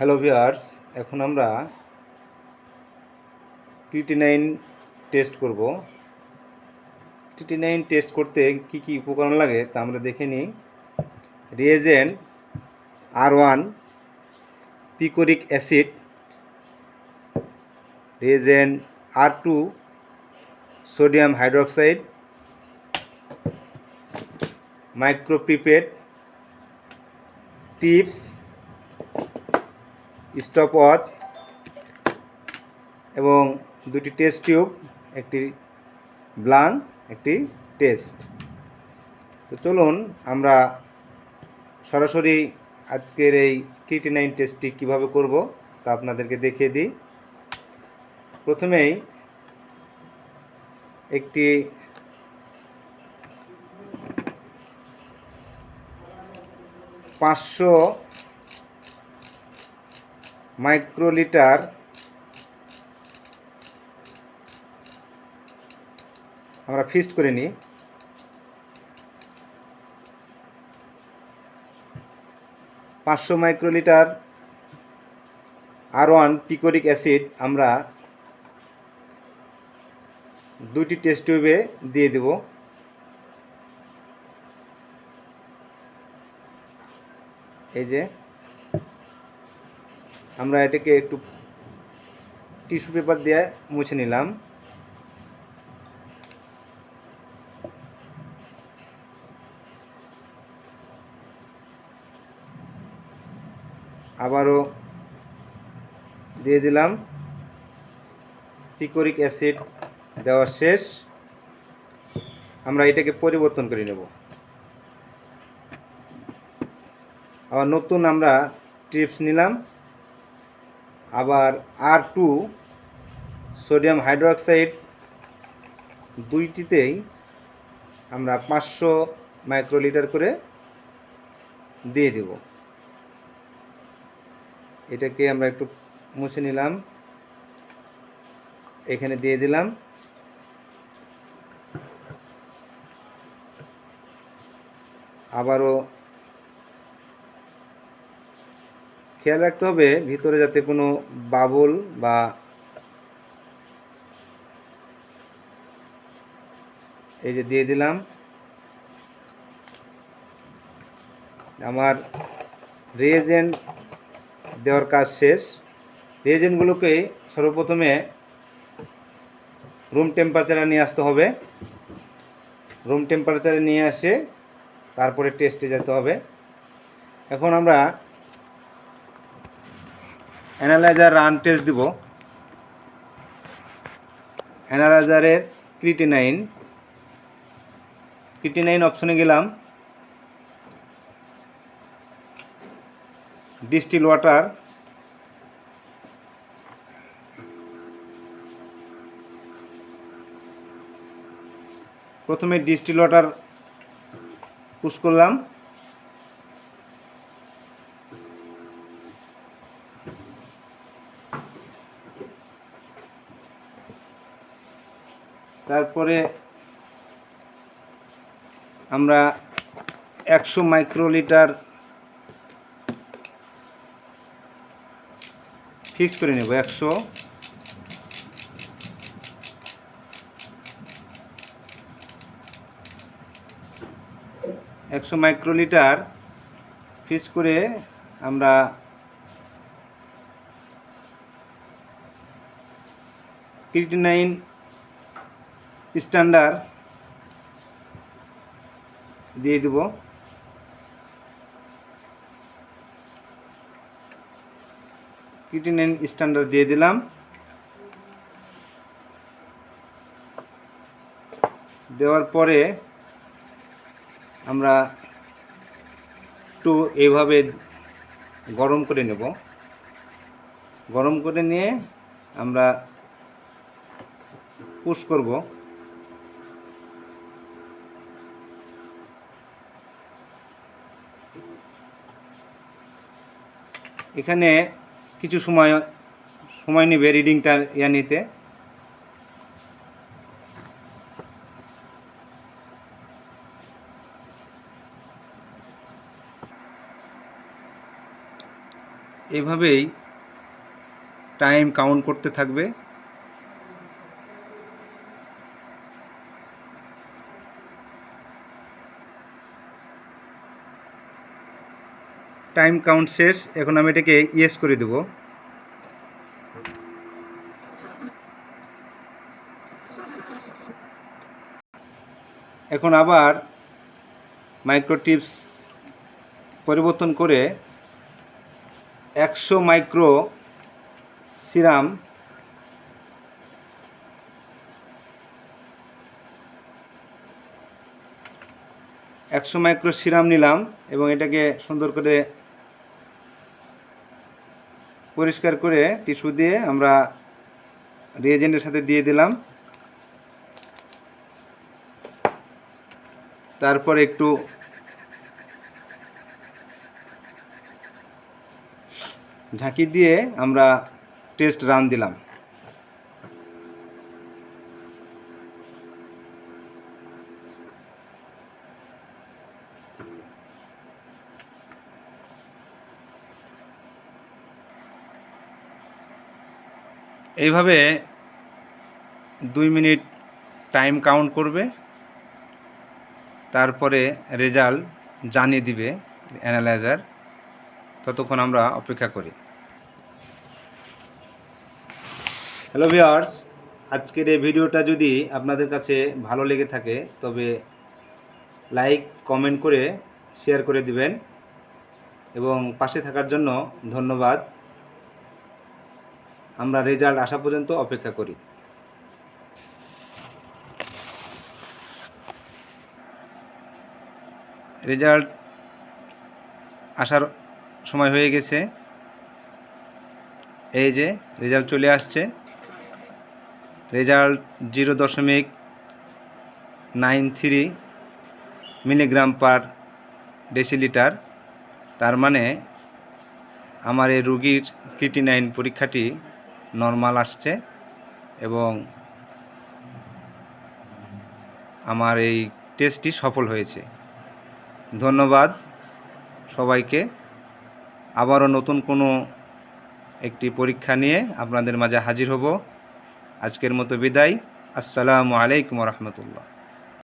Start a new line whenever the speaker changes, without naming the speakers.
Hello viewers, এখন আমরা TT nine test করব। টিটি নাইন টেস্ট করতে কি কি উপকরণ লাগে তা আমরা দেখে নিই। Reagent R one picric acid reagent R two sodium hydroxide micropipette tips stop watch এবং দুটি টেস্ট টিউব, একটি ব্লান, একটি টেস্ট। তো চলুন আমরা সরাসরি আজকের এই কিটি নাইন টেস্টটি কীভাবে করব তা আপনাদেরকে দেখিয়ে দিই। প্রথমেই একটি পাঁচশো মাইক্রোলিটার আমরা ফিস্ট করে নিই। পাঁচশো মাইক্রোলিটার আর ওয়ান পিকোরিক অ্যাসিড আমরা দুটি টেস্ট টিউবে দিয়ে দেব। এই যে আমরা এটাকে একটু টিস্যু পেপার দিয়ে মুছে নিলাম। আবারও দিয়ে দিলাম। পিকোরিক অ্যাসিড দেওয়া শেষ। আমরা এটাকে পরিবর্তন করে নেব। আবার নতুন আমরা টিপস নিলাম। আবার আর টু সোডিয়াম হাইড্রোক্সাইড দুইটিতেই আমরা পাঁচশো মাইক্রোলিটার করে দিয়ে দেব। এটাকে আমরা একটু মুছে নিলাম। এখানে দিয়ে দিলাম। আবারও খেয়াল রাখতে হবে ভিতরে যাতে কোনো বাবল বা এই যে দিয়ে দিলাম। আমার রিয়েজেন্ট দেওয়ার কাজ শেষ। রিয়েজেন্টগুলোকে সর্বপ্রথমে রুম টেম্পারেচারে নিয়ে আসতে হবে। রুম টেম্পারেচারে নিয়ে আসে তারপরে টেস্টে যেতে হবে। এখন আমরা অ্যানালাইজার রান টেস্ট দিব। অ্যানালাইজারের ক্রিটিনাইন ক্রিটিনাইন অপশনে গেলাম। ডিস্টিল ওয়াটার প্রথমে ডিস্টিল ওয়াটার পুশ করলাম। তারপরে আমরা একশো মাইক্রোলিটার ফিক্স করে নেব একশো। একশো মাইক্রোলিটার ফিক্স করে আমরা ক্রিটিনাইন স্ট্যান্ডার্ড দিয়ে দেব। ক্রিটিনাইন স্ট্যান্ডার্ড দিয়ে দিলাম। দেওয়ার পরে আমরা একটু এইভাবে গরম করে নেব। গরম করে নিয়ে আমরা পুশ করব। এখানে কিছু সময় সময় নেবে রিডিংটা ইয়া নিতে। এভাবেই টাইম কাউন্ট করতে থাকবে। টাইম কাউন্ট শেষ, এখন আমি এটাকে ইয়েস করে দেব। এখন আবার মাইক্রোটিপস পরিবর্তন করে একশো মাইক্রো সিরাম একশো মাইক্রো সিরাম নিলাম এবং এটাকে সুন্দর করে পরিষ্কার করে টিস্যু দিয়ে আমরা রিয়েজেন্টের সাথে দিয়ে দিলাম। তারপর একটু ঝাঁকি দিয়ে আমরা টেস্ট রান দিলাম। এইভাবে দুই মিনিট টাইম কাউন্ট করবে, তারপরে রেজাল্ট জানিয়ে দিবে অ্যানালাইজার। ততক্ষণ আমরা অপেক্ষা করি। হ্যালো ভিওয়ার্স আজকের এই ভিডিওটা যদি আপনাদের কাছে ভালো লেগে থাকে, তবে লাইক, কমেন্ট করে শেয়ার করে দিবেন। এবং পাশে থাকার জন্য ধন্যবাদ। আমরা রেজাল্ট আসা পর্যন্ত অপেক্ষা করি। রেজাল্ট আসার সময় হয়ে গেছে। এই যে রেজাল্ট চলে আসছে। রেজাল্ট জিরো দশমিক nine three milligram per decilitre তার মানে আমার এই রুগীর কিটি ক্রিটিনাইন পরীক্ষাটি নর্মাল আসছে এবং আমার এই টেস্টটি সফল হয়েছে। ধন্যবাদ সবাইকে। আবারও নতুন কোনো একটি পরীক্ষা নিয়ে আপনাদের মাঝে হাজির হব। আজকের মতো বিদায়। আসসালামু আলাইকুম রহমতুল্লাহ।